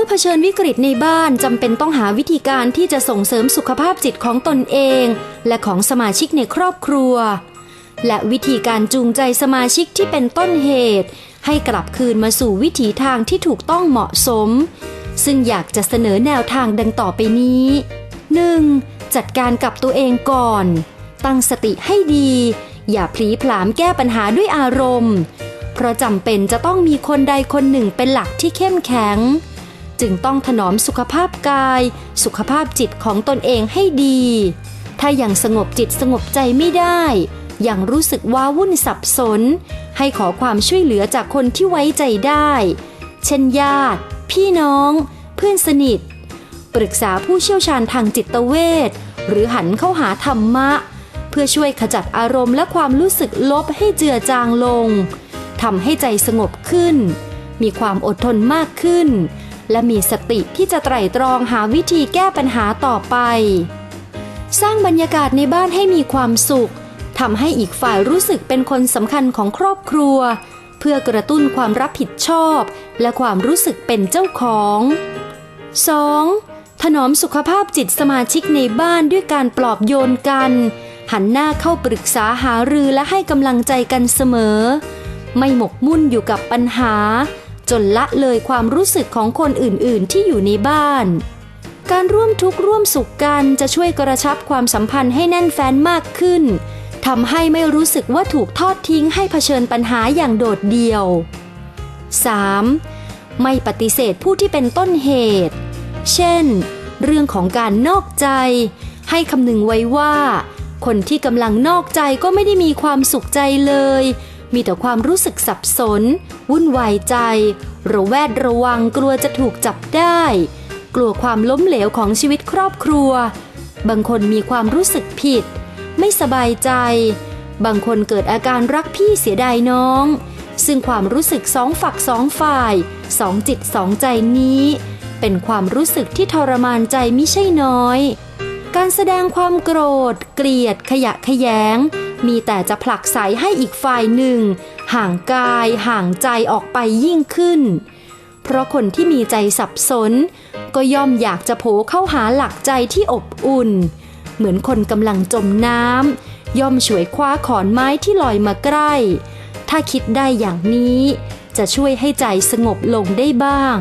มื่อเผชิญวิกฤตในบ้านจำเป็นต้องหาวิธีการที่จะส่งเสริมสุขภาพจิตของตนเอง และของสมาชิกในครอบครัว และวิธีการจูงใจสมาชิกที่เป็นต้นเหตุ ให้กลับคืนมาสู่วิถีทางที่ถูกต้องเหมาะสม ซึ่งอยากจะเสนอแนวทางดังต่อไปนี้ 1. จัดการกับตัวเองก่อน ตั้งสติให้ดี อย่าพลีผลามแก้ปัญหาด้วยอารมณ์ เพราะจำเป็นจะต้องมีคนใดคนหนึ่งเป็นหลักที่เข้มแข็ง จึงต้องถนอมสุขภาพกาย สุขภาพจิตของตนเองให้ดี ถ้ายังสงบจิตสงบใจไม่ได้ ยังรู้สึกว้าวุ่นสับสน ให้ขอความช่วยเหลือจากคนที่ไว้ใจได้ เช่นญาติ พี่น้อง เพื่อนสนิท ปรึกษาผู้เชี่ยวชาญทางจิตเวชหรือหันเข้าหาธรรมะ เพื่อช่วยขจัดอารมณ์และความรู้สึกลบให้เจือจางลงทำให้ใจสงบขึ้น มีความอดทนมากขึ้น และมีสติที่จะไตร่ตรองหาวิธีแก้ปัญหาต่อไป สร้างบรรยากาศในบ้านให้มีความสุขทำให้อีกฝ่ายรู้สึกเป็นคนสำคัญของครอบครัว เพื่อกระตุ้นความรับผิดชอบ และความรู้สึกเป็นเจ้าของ 2. ถนอมสุขภาพจิตสมาชิกในบ้านด้วยการปลอบโยนกัน หันหน้าเข้าปรึกษาหารือและให้กำลังใจกันเสมอ ไม่หมกมุ่นอยู่กับปัญหา จนละเลยความรู้สึกของคนอื่นๆ ที่อยู่ในบ้าน การร่วมทุกข์ร่วมสุขกันจะช่วยกระชับความสัมพันธ์ให้แน่นแฟ้นมากขึ้นทำให้ไม่รู้สึกว่าถูกทอดทิ้งให้เผชิญปัญหาอย่างโดดเดี่ยว 3. ไม่ปฏิเสธผู้ที่เป็นต้นเหตุ เช่น เรื่องของการนอกใจ ให้คำนึงไว้ว่า คนที่กำลังนอกใจก็ไม่ได้มีความสุขใจเลย มีแต่ความรู้สึกสับสน วุ่นวายใจระแวดระวังกลัวจะถูกจับได้ กลัวความล้มเหลวของชีวิตครอบครัว บางคนมีความรู้สึกผิด ไม่สบายใจ บางคนเกิดอาการรักพี่เสียดายน้อง ซึ่งความรู้สึกสองฝักสองฝ่าย สองจิตสองใจนี้ เป็นความรู้สึกที่ทรมานใจมิใช่น้อย การแสดงความโกรธ เกลียด ขยะขยง มีแต่จะผลักไสให้อีกฝ่ายหนึ่ง ห่างกายห่างใจออกไปยิ่งขึ้น เพราะคนที่มีใจสับสน ก็ย่อมอยากจะโผเข้าหาหลักใจที่อบอุ่น เหมือนคนกำลังจมน้ำย่อมฉวยคว้าขอนไม้ที่ลอยมาใกล้ ถ้าคิดได้อย่างนี้ จะช่วยให้ใจสงบลงได้บ้าง